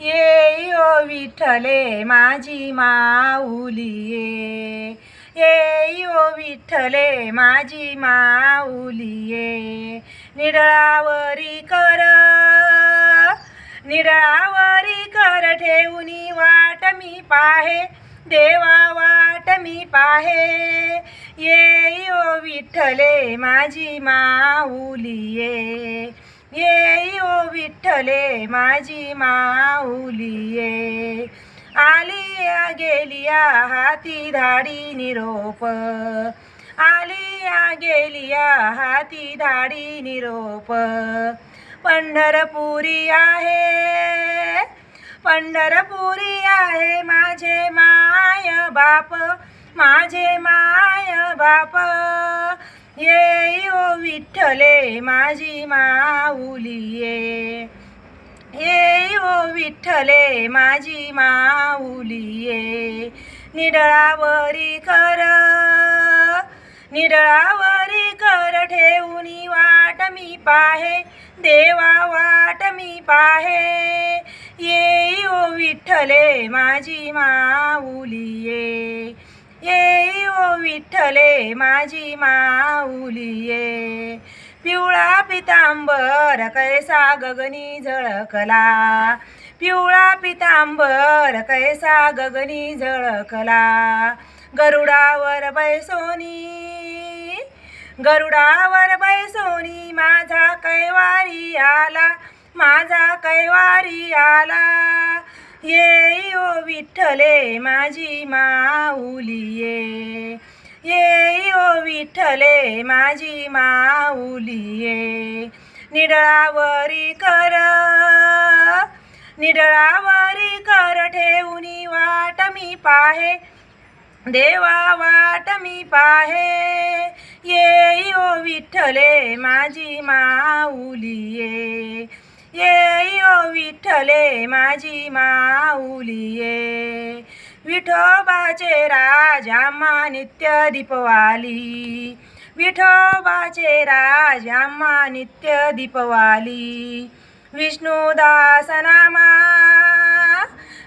ये ओ विठ्ठले माझी माऊली ये ओ विठ्ठले माझी माऊली ये निडळावरी कर निडळावरी कर ठेवूनी वाट मी पाहे देवा वाट मी पाहे ये ओ विठ्ठले माझी माऊली ये ओ विठ्ठले माझी माऊली ये. आलिया गेलिया हाती धाडी निरोप. आलिया गेलिया हाती धाडी निरोप. पंढरपुरी आहे पंढरपुरी आहे माझे माय बाप माझे माय बाप. विठ्ठले माझी माऊली ये. ओ विठ्ठले माझी माऊली ये. निडळावरी कर निडळावरी कर ठेवूनी वाट मी पाहे. देवा वाट मी पाहे. ये ओ विठ्ठले माझी माऊलिये ये ओ विठ्ठले माझी माऊली पितांबर कैसा गगनी झळकला. पिवळा पितांबर कैसा गगनी झळकला. गरुडावर बैसोनी गरुडावर बैसोनी माझा कैवारी आला माझा कैवारी आला. ये ओ विठ्ठले माझी माऊली ये. ये ओ विठ्ठले माझी माऊली ये. निडळावरी कर. निडळावरी कर ठेवूनी वाट मी पाहे. देवा वाट मी पाहे. ये ओ विठ्ठले माझी माऊली ये. ये ओ विठ्ठले माझी माऊलिये विठोबाचे राजाम्मा नित्य दीपवाली. विठोबाचे राजाम्मा नित्य दीपवाली. विष्णुदास नामा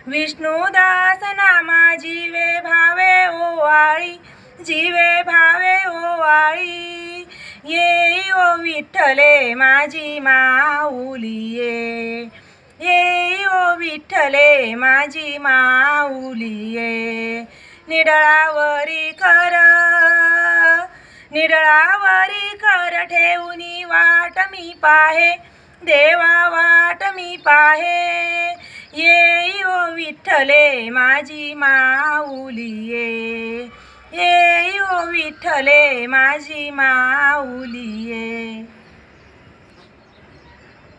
विष्णुदास नामा जीवे भावे ओवाळी जीवे भावे ओवाळी. ये ओ विठ्ठले माझी माऊली. विठ्ठले माझी माऊली ये निडळावरी कर. निडळावरी कर ठेवूनी वाट मी पाहे. देवा वाट मी पाहे. ये ओ विठ्ठले माझी माऊली ये ओ विठ्ठले माझी माऊली ये